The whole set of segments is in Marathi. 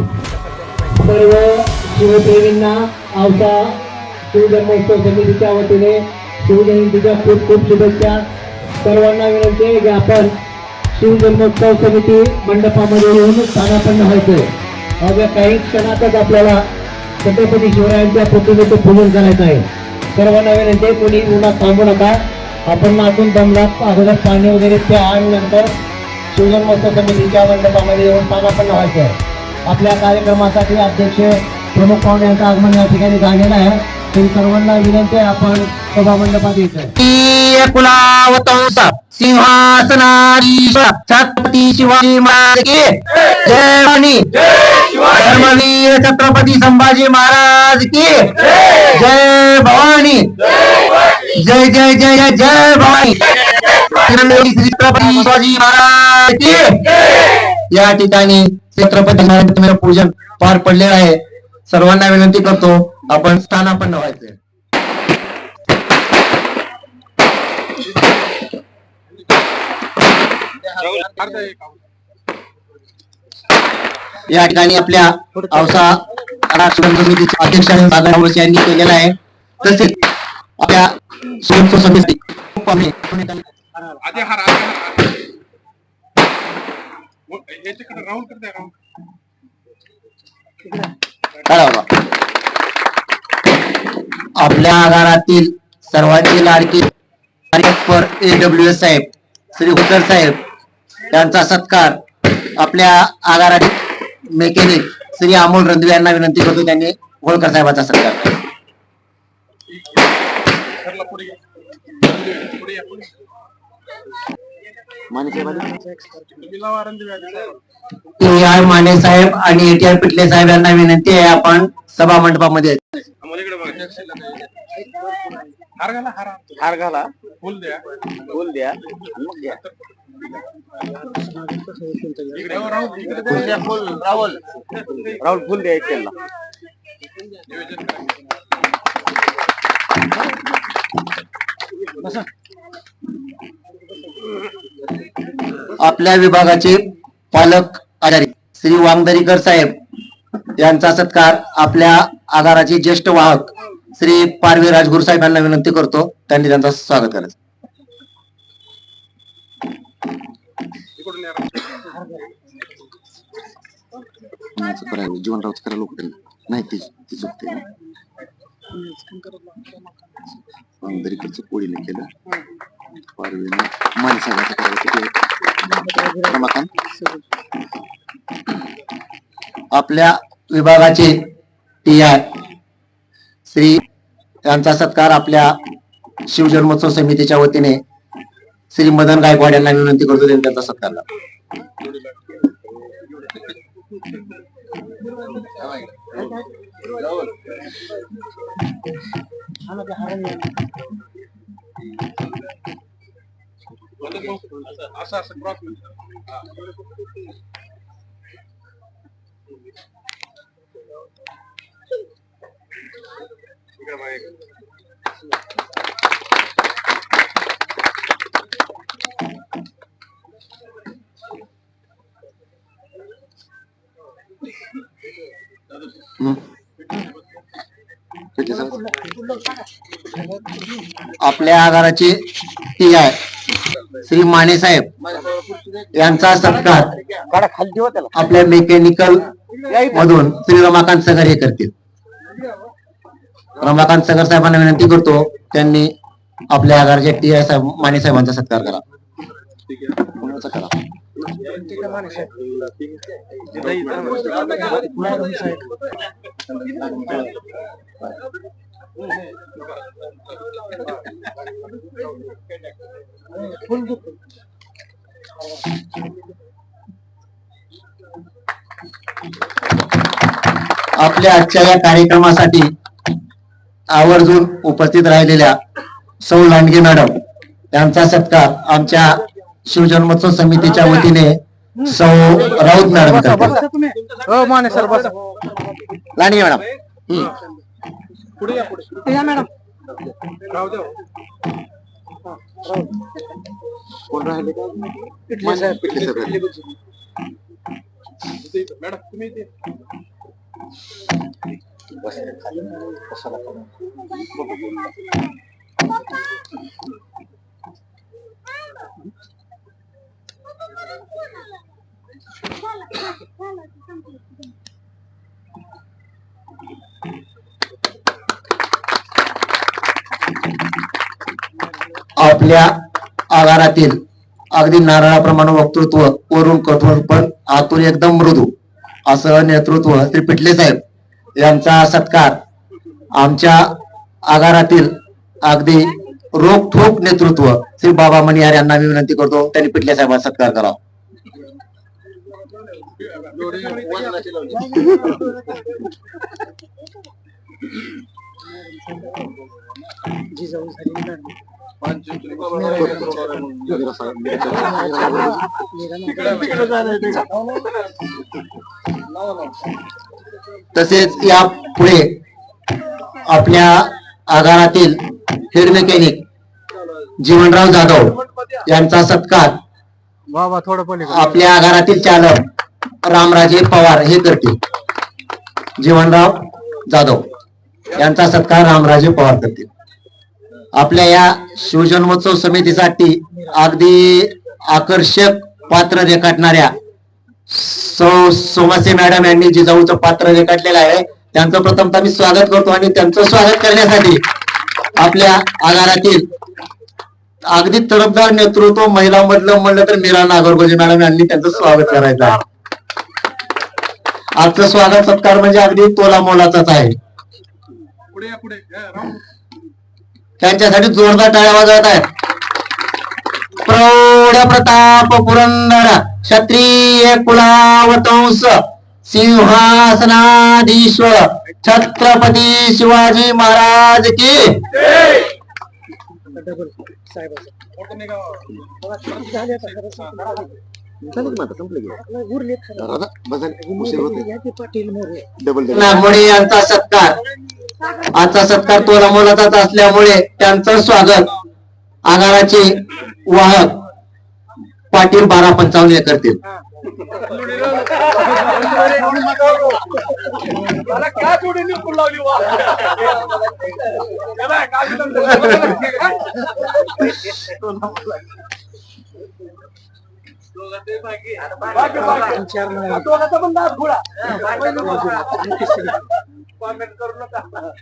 सर्व शिवप्रेमींना औसा शिवजन्मोत्सव समितीच्या वतीने शिवजयंतीच्या खूप खूप शुभेच्छा. सर्वांना विनंती आहे की आपण शिवजन्मोत्सव समिती मंडपामध्ये येऊन स्थानापन्न व्हायचंय अवघ्या काही क्षणातच आपल्याला छत्रपती शिवरायांच्या प्रतिमेचं पूजन करायचं आहे सर्वांना विनंती आहे कोणी उन्हात थांबू नका. आपण नातून दमलात अगोदर पाणी वगैरे प्या आणि नंतर शिवजन्मोत्सव समितीच्या मंडपामध्ये येऊन पण लावायचं आहे. आपल्या कार्यक्रमासाठी अध्यक्ष प्रमुख पाहुणे यांचं आगमन या ठिकाणी झालेलं आहे. तरी सर्वांना विनंती आहे आपण सभा मंडपात यायचं कुलावतंस सिंहासनाधीश छत्रपती शिवाजी महाराज जय. भवानी धर्मवीर छत्रपती संभाजी महाराज की जय भवानी। जय जय जय जय जय भवानी। छत्रपती शिवाजी महाराज की या ठिकाणी छत्रपती महाराज पूजन पार पडलेलं आहे. सर्वांना विनंती करतो आपण स्थानापन्न व्हायचे या ठिकाणी आपल्या औसा समितीचे अध्यक्ष यांनी केलेला आहे. तसेच आपल्या स्वयंसेवक समिती. आपल्या आगारातील सर्वांची लाडकी ए डब्ल्यू एस साहेब श्री हुकर साहेब यांचा सत्कार आपल्या आगारातील मेकॅनिक श्री अमोल रणदिवे यांना विनंती करतो त्यांनी होळकर साहेबांचा सत्कार माने साहेब आणि एटीआर पिटले साहेब यांना विनंती आहे आपण सभा मंडपामध्ये हार घाला हार हार घाला फुल द्या. फुल द्या. मग द्या. इकडे हो, राहुल. इकडे फुल राहुल. राहुल फुल द्या त्यांना नियोजन करा. आपल्या विभागाचे पालक आधारी श्री वांगदरीकर साहेब यांचा सत्कार आपल्या आगाराचे ज्येष्ठ वाहक श्री पारवी राजगुरू साहेब यांना विनंती करतो त्यांनी त्यांचं स्वागत करायचं. जीवन या जीवनराव करा लोक नाही ती ती चुकते. कोळीने केलं. पारवीने माणसाचं करायचं रमाकांत. आपल्या विभागाचे टी आय श्री यांचा सत्कार आपल्या शिवजन्मोत्सव समितीच्या वतीने श्री मदन गायकवाड यांना विनंती करतो त्यांनी त्यांचा सत्कार असं असं क्रॉस इकडे बघा इकडे. हं. आपल्या आगाराचे टी आय श्री माने साहेब यांचा सत्कार आपल्या मेकॅनिकल मधून श्री रमाकांत सगर हे करतील. रमाकांत सगर साहेबांना विनंती करतो त्यांनी आपल्या आगारचे टी आय साहेब माने साहेबांचा सत्कार करा करा. आपल्या आजच्या या कार्यक्रमासाठी आवर्जून उपस्थित राहिलेल्या सौ लांडगे मॅडम यांचा सत्कार आमच्या शिवजन्मोत्सव समितीच्या वतीने सौ राऊत मॅडम हो माने सर बसा. लांडगे मॅडम. मॅडम. हो. कोण राहिले? तुम्ही इथे खाली कशाला आपल्या आगारातील अगदी नारळाप्रमाणे वक्तृत्व वरून कठोर पण आतून एकदम मृदू असं नेतृत्व श्री पिटले साहेब यांचा सत्कार आमच्या आगारातील अगदी रोखोक नेतृत्व श्री बाबा मणिहार यांना मी विनंती करतो त्यांनी पिठल्या साहेबांचा सत्कार करावा. तसेच या पुढे आपल्या आगारातील हेड मेकॅनिक जीवनराव जाधव यांचा सत्कार आपल्या आगारातील चालक रामराजे पवार हे करतील. जीवनराव जाधव यांचा सत्कार रामराजे पवार करतील. आपल्या या शिवजन्मोत्सव समितीसाठी अगदी आकर्षक पात्र रेखाटणाऱ्या सौ सोमासे मॅडम यांनी जिजाऊचं पात्र रेखाटलेलं आहे त्यांचं प्रथमतः मी स्वागत करतो आणि त्यांचं स्वागत करण्यासाठी आपल्या आगारातील अगदी तरफदार नेतृत्व महिला मधलं म्हणलं तर मीरा नागरगोजे मॅडम यांनी त्यांचं स्वागत करायचं आहे. आजचं स्वागत सत्कार म्हणजे अगदी तोला मोलाचाच आहे. त्यांच्यासाठी जोरदार टाळ्या वाजवत आहेत. गरुड प्रताप पुरंदर क्षत्रिय कुलावतंस सिंहासनाधीश्वर छत्रपती शिवाजी महाराज की मोठं नागमोडे यांचा सत्कार. आजचा सत्कार तोला मोलाचाच असल्यामुळे त्यांचं स्वागत आगाराचे वाहक पाटील बारा पंचावन्न हे. करतील.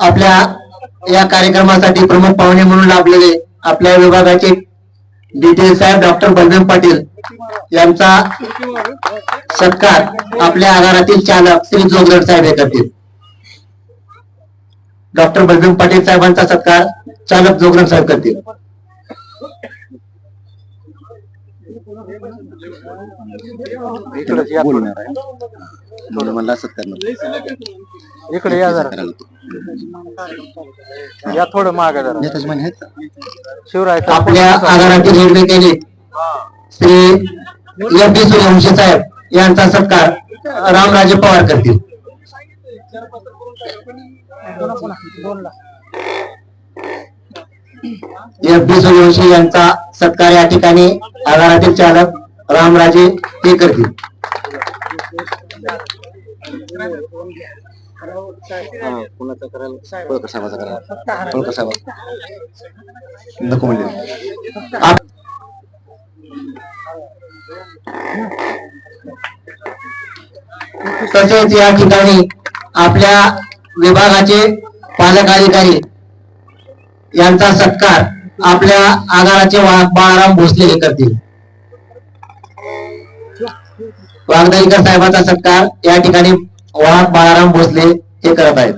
आपल्या या कार्यक्रमासाठी प्रमुख पाहुणे म्हणून लाभलेले आपल्या विभागाचे डिटेल साहेब डॉक्टर बलराम पाटील यांचा सत्कार आपल्या आगारातील चालक श्री जोगदड साहेब हे करतील. डॉक्टर बलराम पाटील साहेबांचा सत्कार चालक जोगदड साहेब करतील. इकडे या थोडं. मला इकडे या जरा. या थोडं माग जरा. शिवराय आपल्या आगारातील निर्णय केले. श्री डी सूर्यवंशी साहेब यांचा सत्कार रामराजे पवार करतील. एफ डी सूर्यवंशी यांचा सत्कार या ठिकाणी आगारातील चालक रामराजे हे करतील. नको तसेच या ठिकाणी आपल्या विभागाचे पालक अधिकारी यांचा सत्कार आपल्या आगाराचे बाळाराम भोसले हे करतील. वागदाईकर साहेबांचा सत्कार या ठिकाणी वाघ बाळाराम भोसले हे करत आहेत.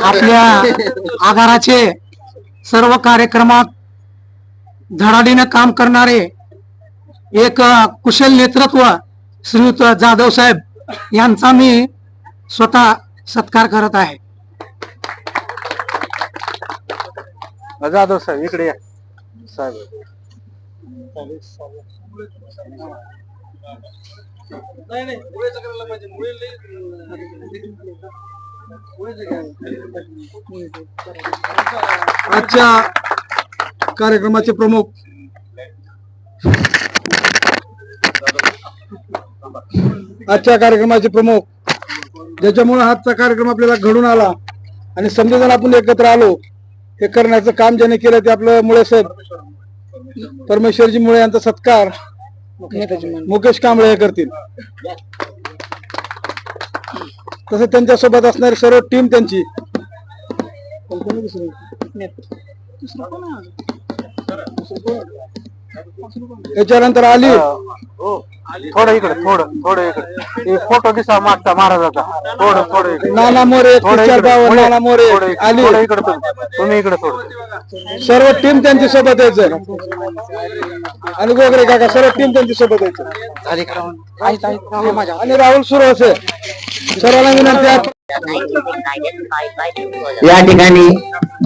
आपल्या आगाराचे सर्व कार्यक्रमात धडाडीनं काम करणारे एक कुशल नेतृत्व श्रीयुत जाधव साहेब यांचा मी स्वतः सत्कार करत आहे. जाधव साहेब इकडे या. साहेब. आजच्या कार्यक्रमाचे प्रमुख. आजच्या कार्यक्रमाचे प्रमुख. ज्याच्यामुळे आजचा कार्यक्रम आपल्याला घडून आला आणि समजून आपण एकत्र आलो हे करण्याचं काम ज्याने केलं ते आपलं मुळे साहेब. परमेश्वरजी मुळे यांचा सत्कार. मुकेश कांबळे हे करतील. तसं त्यांच्यासोबत असणारी सर्व टीम त्यांची. त्याच्यानंतर आली. थोडं इकडे थोडं थोडं इकडे. फोटो दिसा मागचा महाराजाचा. थोडं थोडं इकडे. नाना मोरे थोडं इकडे, नाना मोरे थोडं इकडे, आली थोडं इकडे तुम्ही. तुम्ही इकडे थोडं सर्व टीम त्यांच्यासोबत यायचं. आणि गोगरे काका सर्व टीम त्यांच्यासोबत यायचं. आणि राहुल सुरू असे. सर्वांना विनंती आहे. या ठिकाणी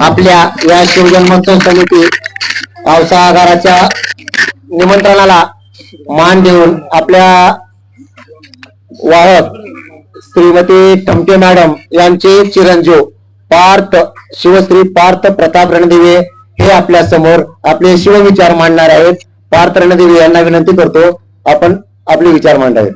आपल्या या शिवजन्मोत्सव समिती पावसा आगाराच्या निमंत्रणाला मान देऊन आपल्या वाहक श्रीमती टमटे मॅडम यांचे चिरंजीव पार्थ शिवश्री पार्थ प्रताप रणदिवे हे आपल्यासमोर आपले शिवविचार मांडणार आहेत. पार्थ रणदिवे यांना विनंती करतो आपण आपले विचार मांडावेत